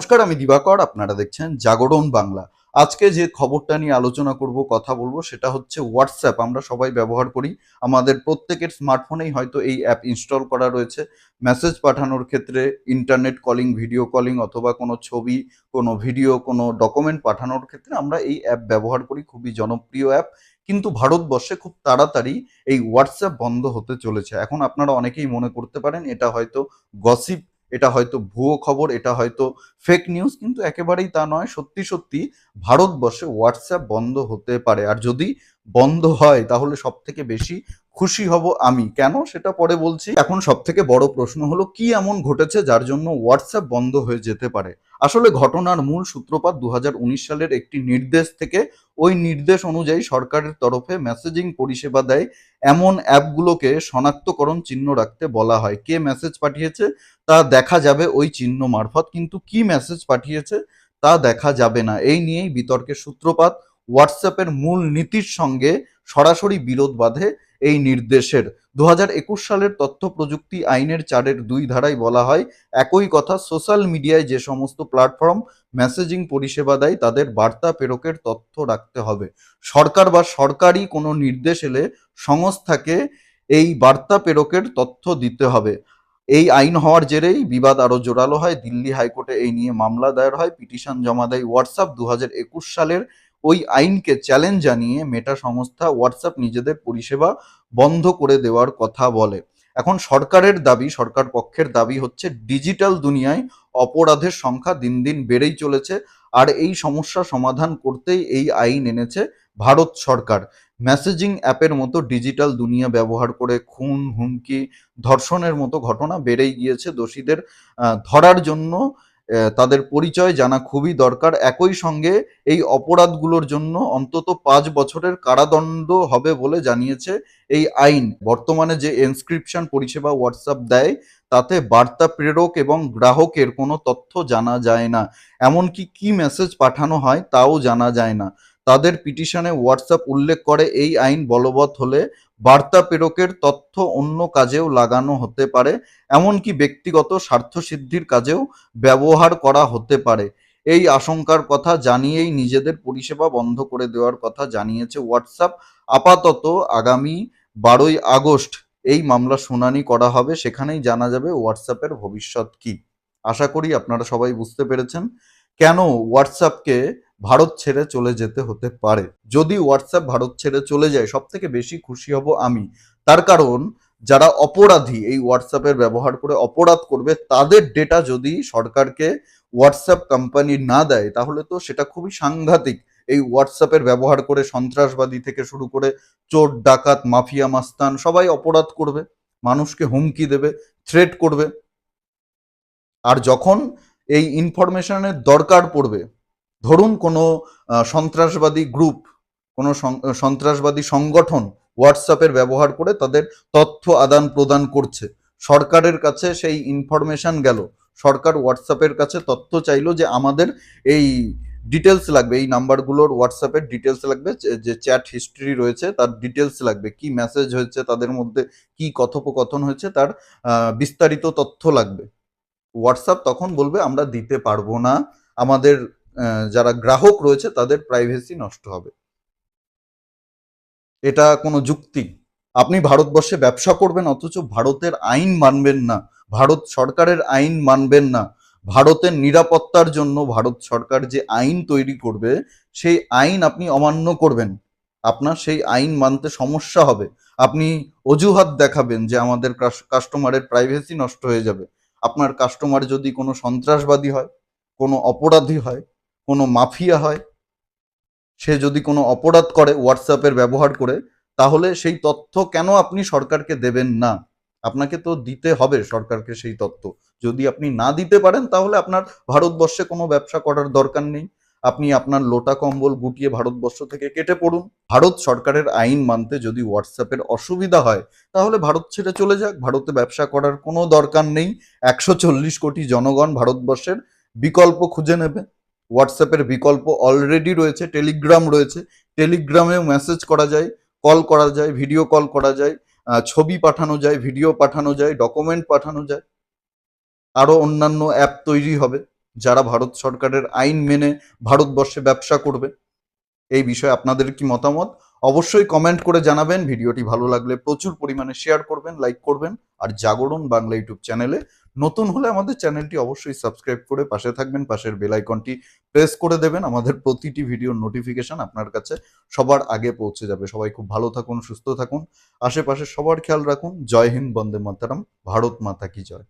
নমস্কার, আমি দিবাকর, আপনারা দেখছেন জাগরণ বাংলা। আজকে যে খবরটা নিয়ে আলোচনা করব, কথা বলব, সেটা হচ্ছে হোয়াটসঅ্যাপ আমরা সবাই ব্যবহার করি, আমাদের প্রত্যেকের স্মার্টফোনেই হয়তো এই অ্যাপ ইনস্টল করা রয়েছে। মেসেজ পাঠানোর ক্ষেত্রে ইন্টারনেট কলিং ভিডিও কলিং অথবা কোনো ছবি, কোনো ভিডিও কোনো ডকুমেন্ট পাঠানোর ক্ষেত্রে আমরা এই অ্যাপ ব্যবহার করি, খুবই জনপ্রিয় অ্যাপ কিন্তু ভারতবর্ষে খুব তাড়াতাড়ি এই হোয়াটসঅ্যাপ বন্ধ হতে চলেছে। এখন আপনারা অনেকেই মনে করতে পারেন, এটা হয়তো গসিপ এটা হয়তো ভুয়ো খবর, এটা হয়তো ফেক নিউজ কিন্তু একেবারেই তা নয়। সত্যি সত্যি ভারতবর্ষে হোয়াটসঅ্যাপ বন্ধ হতে পারে। আর যদি বন্ধ হয়, তাহলে সব থেকে বেশি খুশি হব আমি। কেন? সেটা পরে বলছি। এখন সব থেকে বড় প্রশ্ন হলো, কি এমন ঘটেছে যার জন্য হোয়াটসঅ্যাপ বন্ধ হয়ে যেতে পারে? আসলে ঘটনার মূল সূত্রপাত দু হাজার উনিশ সালের একটি নির্দেশ থেকে, ওই নির্দেশ অনুযায়ী সরকারের তরফে মেসেজিং পরিষেবা দেয়। এমন অ্যাপগুলোকে শনাক্তকরণ চিহ্ন রাখতে বলা হয়। কে মেসেজ পাঠিয়েছে? তা দেখা যাবে ওই চিহ্ন মারফত। কিন্তু কি মেসেজ পাঠিয়েছে? তা দেখা যাবে না। এই নিয়েই বিতর্কের সূত্রপাত। হোয়াটসঅ্যাপের মূল নীতির সঙ্গে সরাসরি বিরোধ বাঁধে। এই নির্দেশের। দু হাজার একুশ সালের তথ্য প্রযুক্তি আইনের চারের দুই ধারায় বলা হয়, একই কথা সোশ্যাল মিডিয়ায় যে সমস্ত প্ল্যাটফর্ম মেসেজিং পরিষেবা দেয়, তাদের বার্তা প্রেরকের তথ্য রাখতে হবে। সরকার বা সরকারি কোনো নির্দেশ এলে সংস্থাকে এই বার্তা প্রেরকের তথ্য দিতে হবে। এই আইন হওয়ার জেরেই বিবাদ আরও জোরালো হয়। দিল্লি হাইকোর্টে এই নিয়ে মামলা দায়ের হয়। পিটিশন জমা দেয় হোয়াটসঅ্যাপ। দু হাজার একুশ সালের ওই আইনকে চ্যালেঞ্জ জানিয়ে মেটা সংস্থা হোয়াটসঅ্যাপ নিজেদের পরিষেবা বন্ধ করে দেওয়ার কথা বলে। এখন সরকারের দাবি, সরকার পক্ষের দাবি হচ্ছে ডিজিটাল দুনিয়ায় অপরাধের সংখ্যা দিন দিন বেড়েই চলেছে আর এই সমস্যা সমাধান করতেই এই আইন এনেছে ভারত সরকার। মেসেজিং অ্যাপের মতো ডিজিটাল দুনিয়া ব্যবহার করে খুন, হুমকি, ধর্ষণের মতো ঘটনা বেড়েই গিয়েছে দোষীদের ধরার জন্য তাদের পরিচয় জানা খুবই দরকার। একই সঙ্গে এই অপরাধগুলোর জন্য অন্তত পাঁচ বছরের কারাদণ্ড হবে বলে জানিয়েছে এই আইন। বর্তমানে যে এনস্ক্রিপশন পরিষেবা হোয়াটসঅ্যাপ দেয়, তাতে বার্তা প্রেরক এবং গ্রাহকের কোনো তথ্য জানা যায় না। এমনকি কি মেসেজ পাঠানো হয়, তাও জানা যায় না। তাদের পিটিশনে হোয়াটসঅ্যাপ উল্লেখ করে এই আইন বলবৎ হলে বার্তা প্রেরকের তথ্য অন্য কাজেও লাগানো হতে পারে, এমনকি ব্যক্তিগত স্বার্থসিদ্ধির কাজেও ব্যবহার করা হতে পারে। এই আশঙ্কার কথা জানিয়েই নিজেদের পরিষেবা বন্ধ করে দেওয়ার কথা জানিয়েছে হোয়াটসঅ্যাপ। আপাতত আগামী বারোই আগস্ট এই মামলা শুনানি করা হবে, সেখানেই জানা যাবে হোয়াটসঅ্যাপের ভবিষ্যৎ কি। আশা করি আপনারা সবাই বুঝতে পেরেছেন। কেন হোয়াটসঅ্যাপকে ভারত ছেড়ে চলে যেতে হতে পারে। যদি হোয়াটসঅ্যাপ ভারত ছেড়ে চলে যায় সব থেকে বেশি খুশি হব আমি। তার কারণ, যারা অপরাধী এই হোয়াটসঅ্যাপের ব্যবহার করে অপরাধ করবে, তাদের ডেটা যদি সরকারকে হোয়াটসঅ্যাপ কোম্পানি না দেয়, তাহলে তো সেটা খুবই সাংঘাতিক। এই হোয়াটসঅ্যাপের ব্যবহার করে সন্ত্রাসবাদী থেকে শুরু করে চোর, ডাকাত, মাফিয়া, মাস্তান সবাই অপরাধ করবে। মানুষকে হুমকি দেবে থ্রেট করবে। আর যখন এই ইনফরমেশনের দরকার পড়বে ধরুন কোনো সন্ত্রাসবাদী গ্রুপ কোনো সন্ত্রাসবাদী সংগঠন হোয়াটসঅ্যাপের ব্যবহার করে তাদের তথ্য আদান প্রদান করছে। সরকারের কাছে সেই ইনফরমেশন গেল। সরকার হোয়াটসঅ্যাপের কাছে তথ্য চাইলো যে আমাদের এই ডিটেলস লাগবে, এই নাম্বারগুলোর হোয়াটসঅ্যাপের ডিটেলস লাগবে, যে- চ্যাট হিস্ট্রি রয়েছে তার ডিটেলস লাগবে, কি মেসেজ হয়েছে তাদের মধ্যে, কি কথোপকথন হয়েছে তার বিস্তারিত তথ্য লাগবে। হোয়াটসঅ্যাপ তখন বলবে, আমরা দিতে পারব না। আমাদের যারা গ্রাহক রয়েছে, তাদের প্রাইভেসি নষ্ট হবে। এটা কোনো যুক্তি। আপনি ভারতবর্ষে ব্যবসা করবেন, অথচ ভারতের আইন মানবেন না। ভারত সরকারের আইন মানবেন না। ভারতের নিরাপত্তার জন্য ভারত সরকার যে আইন তৈরি করবে, সেই আইন আপনি অমান্য করবেন। আপনার সেই আইন মানতে সমস্যা হবে। আপনি অজুহাত দেখাবেন যে আমাদের কাস্টমারের প্রাইভেসি নষ্ট হয়ে যাবে। আপনার কাস্টমার যদি কোনো সন্ত্রাসবাদী হয়, কোনো অপরাধী হয় কোনো মাফিয়া হয়, সে যদি কোনো অপরাধ করে হোয়াটসঅ্যাপের ব্যবহার করে, তাহলে সেই তথ্য কেন আপনি সরকারকে দেবেন না? আপনাকে তো দিতে হবে সরকারকে সেই তথ্য। যদি আপনি না দিতে পারেন, তাহলে আপনার ভারতবর্ষে কোনো ব্যবসা করার দরকার নেই। আপনি আপনার লোটা কম্বল গুটিয়ে ভারতবর্ষ থেকে কেটে পড়ুন। ভারত সরকারের আইন মানতে যদি হোয়াটসঅ্যাপের অসুবিধা হয়, তাহলে ভারত ছেড়ে চলে যাক। ভারতে ব্যবসা করার কোনো দরকার নেই। একশো চল্লিশ কোটি জনগণ ভারতবর্ষের বিকল্প খুঁজে নেবে। হোয়াটসঅ্যাপের বিকল্প অলরেডি রয়েছে টেলিগ্রাম রয়েছে। টেলিগ্রামেও মেসেজ করা যায় কল করা যায় ভিডিও কল করা যায় ছবি পাঠানো যায় ভিডিও পাঠানো যায় ডকুমেন্ট পাঠানো যায়। আরও অন্যান্য অ্যাপ তৈরি হবে যারা ভারত সরকারের আইন মেনে ভারতবর্ষে ব্যবসা করবে। এই বিষয়ে আপনাদের কি মতামত? অবশ্যই কমেন্ট করে জানাবেন। ভিডিওটি ভালো লাগলে প্রচুর পরিমাণে শেয়ার করবেন লাইক করবেন। আর জাগরণ বাংলা ইউটিউব চ্যানেলে নতুন হলে আমাদের চ্যানেলটি অবশ্যই সাবস্ক্রাইব করে পাশে থাকবেন, পাশের বেল আইকনটি প্রেস করে দেবেন। আমাদের প্রতিটি ভিডিওর নোটিফিকেশন আপনার কাছে সবার আগে পৌঁছে যাবে। সবাই খুব ভালো থাকুন, সুস্থ থাকুন। আশেপাশে সবার খেয়াল রাখুন। জয় হিন্দ, বন্দে মাতারাম। ভারত মাতা কি জয়।